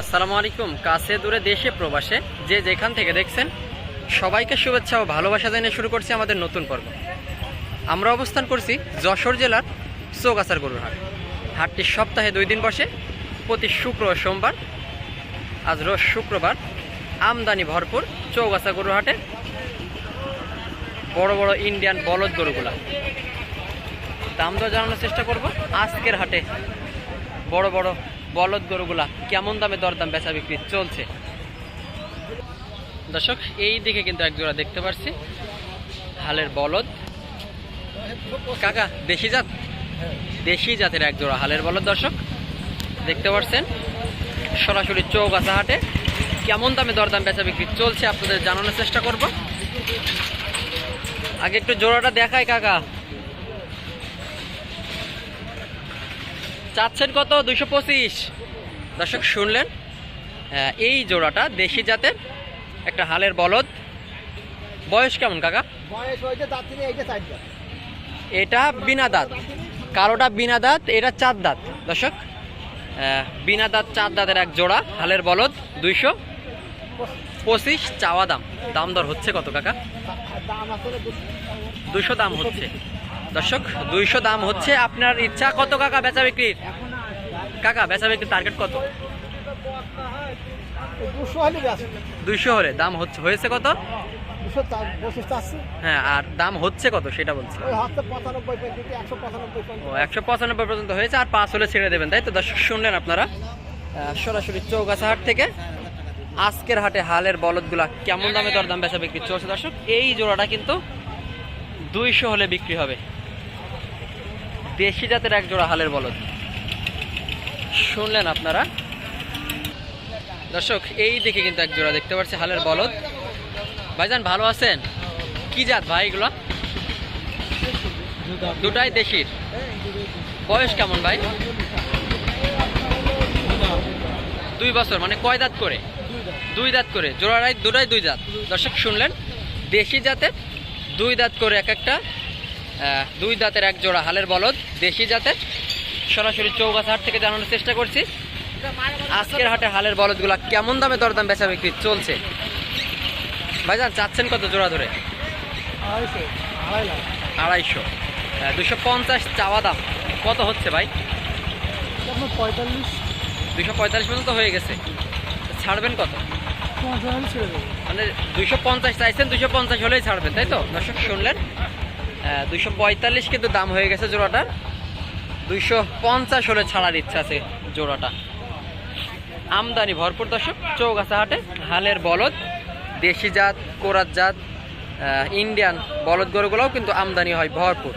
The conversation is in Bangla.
আসসালামু আলাইকুম। কাছে দূরে দেশে প্রবাসে যে যেখান থেকে দেখছেন, সবাইকে শুভেচ্ছা ও ভালোবাসা জানিয়ে শুরু করছি আমাদের নতুন পর্ব। আমরা অবস্থান করছি যশোর জেলার চৌগাছার গরুর হাট হাটটি সপ্তাহে দুই দিন বসে, প্রতি শুক্র সোমবার, আজ রোজ শুক্রবার, আমদানি ভরপুর চৌগাছা গরুর হাটে বড় বড় ইন্ডিয়ান বলদ গরুগুলা। দাম দর জানানোর চেষ্টা করব। আজকের হাটে বড় বড় বলদ গরুগুলা কেমন দামে দরদাম বেচা বিক্রি চলছে? দর্শক, এই দিকে কিন্তু এক জোড়া দেখতে পাচ্ছি হালের বলদ। কাকা, দেশি জাত? দেশি জাতের এক জোড়া হালের বলদ, দর্শক। দেখতে পাচ্ছেন সরাসরি চৌগাছা হাটে। কেমন দামে দরদাম বেচা বিক্রি চলছে আপনাদের জানানোর চেষ্টা করব। আগে একটু জোড়াটা দেখায় কাকা। চাচ্ছেন কত? দুইশো পঁচিশ। দর্শক শুনলেন? এই জোড়াটা দেশি জাতের একটা হালের বলদ। বয়স কেমন কাকা। এটা বিনা দাঁত। কালোটা বিনা দাঁত এটা চার দাঁত। দর্শক বিনা দাঁত চার দাঁতের এক জোড়া হালের বলদ দুইশো পঁচিশ চাওয়া দাম। দাম দর হচ্ছে কত কাকা? দুশো দাম হচ্ছে। দর্শক দুইশো দাম হচ্ছে আপনার ইচ্ছা কত কাকা বেচা বিক্রির কাকা বেচা বিক্রির টার্গেট কত? হলে দুইশো হলে দাম হচ্ছে হয়েছে কত? হ্যাঁ আর দাম হচ্ছে কত সেটা বলছি। একশো পঁচানব্বই পর্যন্ত। হয়েছে আর পাঁচ হলে ছেড়ে দেবেন তাই তো? দর্শক শুনলেন আপনারা? সরাসরি চৌগাছা হাট থেকে আজকের হাটে হালের বলদগুলা কেমন দামে দরদাম বেচা বিক্রি চলছে দর্শক? এই জোড়াটা কিন্তু দুইশো হলে বিক্রি হবে। দেশি জাতের এক জোড়া হালের বলদ। শুনলেন আপনারা? দর্শক, এই দিকে কিন্তু এক জোড়া দেখতে পাচ্ছি হালের বলদ। ভাইজান, ভালো আছেন? কি জাত ভাই এগুলো? দুটাই দেশির। বয়স কেমন ভাই? দুই বছর মানে কয় দাঁত করে? দুই দাঁত করে, জোড়ারাই দুটাই দুই দাঁত। দর্শক, শুনলেন? দেশি জাতের দুই দাঁত করে এক একটা দুই দাঁতের এক জোড়া হালের বলদ, দেশি জাতের। সরাসরি চৌগাছা হাট থেকে জানানোর চেষ্টা করছি। আজকের হাটে হালের বলদগুলা কেমন দামে দরদাম বেচা বিক্রি চলছে? ভাইজান, চাচ্ছেন কত জোড়া ধরে? আড়াইশো। দুশো পঞ্চাশ চাওয়া দাম। কত হচ্ছে ভাই? পঁয়তাল্লিশ দুশো পঁয়তাল্লিশ পর্যন্ত হয়ে গেছে। ছাড়বেন কত? মানে দুশো পঞ্চাশ চাইছেন, দুশো পঞ্চাশ হলেই ছাড়বেন, তাই তো? দর্শক শুনলেন? দুশো পঁয়তাল্লিশ কিন্তু দাম হয়ে গেছে জোড়াটার দুইশো পঞ্চাশ হলে ছাড়ার ইচ্ছা আছে জোড়াটা। আমদানি ভরপুর দর্শক চৌগাছা হাটে, হালের বলদ, দেশি জাত কোরাত জাত ইন্ডিয়ান বলদ গরুগুলোও কিন্তু আমদানি হয় ভরপুর।